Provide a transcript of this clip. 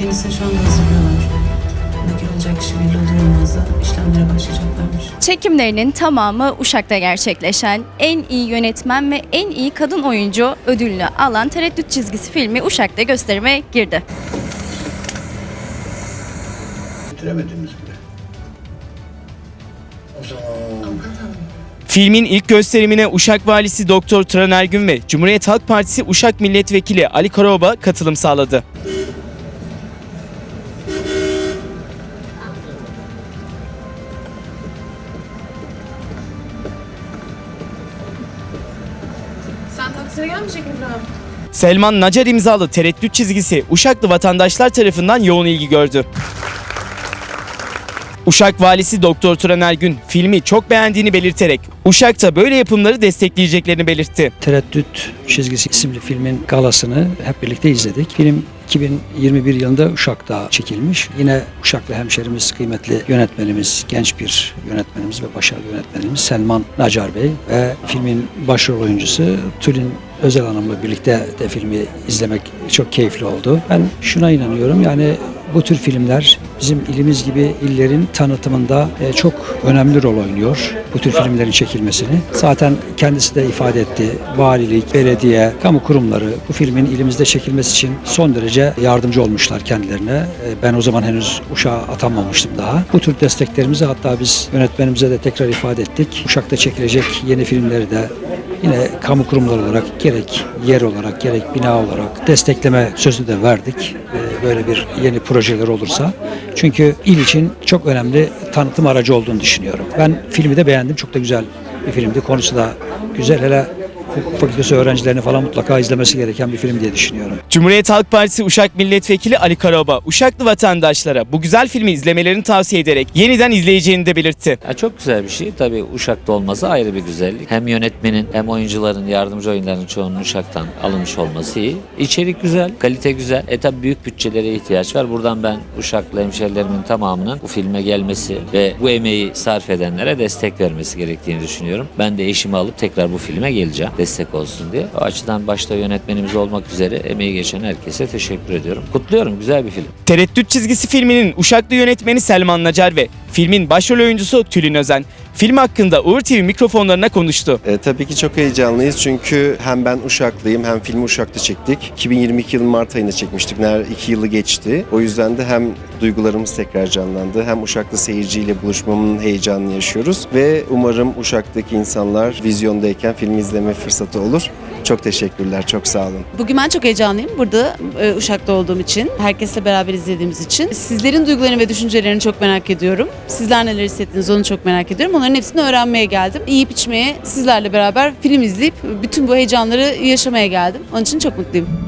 yenisini şu anda hazırlıyorlar. Nakil olacak kişi belli olur olmaz da işlemlere başlayacaklarmış. Çekimlerinin tamamı Uşak'ta gerçekleşen en iyi yönetmen ve en iyi kadın oyuncu ödülünü alan Tereddüt Çizgisi filmi Uşak'ta gösterime girdi. Bitiremediniz bile. O zaman Filmin ilk gösterimine Uşak Valisi Doktor Turan Ergün ve Cumhuriyet Halk Partisi Uşak Milletvekili Ali Karaoba katılım sağladı. Taksine gelmeyecek misin abi? Selman Nacar imzalı tereddüt çizgisi Uşaklı vatandaşlar tarafından yoğun ilgi gördü. Uşak valisi Doktor Turan Ergün filmi çok beğendiğini belirterek Uşak'ta böyle yapımları destekleyeceklerini belirtti. Tereddüt çizgisi isimli filmin galasını hep birlikte izledik. Film 2021 yılında Uşak'ta çekilmiş. Yine Uşaklı hemşerimiz, kıymetli yönetmenimiz, genç bir yönetmenimiz ve başarılı yönetmenimiz Selman Nacar Bey ve filmin başrol oyuncusu Tülin Özel Hanım'la birlikte de filmi izlemek çok keyifli oldu. Ben şuna inanıyorum yani bu tür filmler bizim ilimiz gibi illerin tanıtımında e, çok önemli rol oynuyor. Bu tür filmlerin çekilmesini. Zaten kendisi de ifade etti. Valilik, belediye, kamu kurumları bu filmin ilimizde çekilmesi için son derece yardımcı olmuşlar kendilerine. E, Ben o zaman henüz Uşak'a atanmamıştım daha. Bu tür desteklerimizi hatta biz yönetmenimize de tekrar ifade ettik. Uşak'ta çekilecek yeni filmleri de yine kamu kurumları olarak gerek yer olarak gerek bina olarak destekleme sözü de verdik. Ee, Böyle bir yeni projeler olursa. Çünkü il için çok önemli tanıtım aracı olduğunu düşünüyorum. Ben filmi de beğendim. Çok da güzel bir filmdi. Konusu da güzel. Hele hukuk fakültesi öğrencilerinin falan mutlaka izlemesi gereken bir film diye düşünüyorum. Cumhuriyet Halk Partisi Uşak Milletvekili Ali Karaoba, Uşaklı vatandaşlara bu güzel filmi izlemelerini tavsiye ederek yeniden izleyeceğini de belirtti. Ya çok güzel bir şey. Tabii Uşak'ta olması ayrı bir güzellik. Hem yönetmenin hem oyuncuların, yardımcı oyuncuların çoğunun Uşak'tan alınmış olması iyi. İçerik güzel, kalite güzel. E tabii büyük bütçelere ihtiyaç var. Buradan ben Uşaklı hemşerilerimin tamamının bu filme gelmesi ve bu emeği sarf edenlere destek vermesi gerektiğini düşünüyorum. Ben de eşimi alıp tekrar bu filme geleceğim. Destek olsun diye. O açıdan başta yönetmenimiz olmak üzere emeği geçen herkese teşekkür ediyorum. Kutluyorum. Güzel bir film. Tereddüt çizgisi filminin Uşaklı yönetmeni Selman Nacar ve filmin başrol oyuncusu Tülin Özen film hakkında Uğur TV mikrofonlarına konuştu. E, tabii ki çok heyecanlıyız çünkü hem ben Uşaklıyım hem filmi Uşak'ta çektik. 2022 yılın Mart ayında çekmiştik. Neredeyse iki yılı geçti. O yüzden de hem duygularımız tekrar canlandı hem Uşaklı seyirciyle buluşmamın heyecanını yaşıyoruz. Ve umarım Uşak'taki insanlar vizyondayken filmi izleme fırsatı olur. Çok teşekkürler, çok sağ olun. Bugün ben çok heyecanlıyım burada e, Uşak'ta olduğum için, herkesle beraber izlediğimiz için. Sizlerin duygularını ve düşüncelerini çok merak ediyorum. Sizler neler hissettiniz onu çok merak ediyorum. Onların hepsini öğrenmeye geldim. Yiyip içmeye, sizlerle beraber film izleyip bütün bu heyecanları yaşamaya geldim. Onun için çok mutluyum.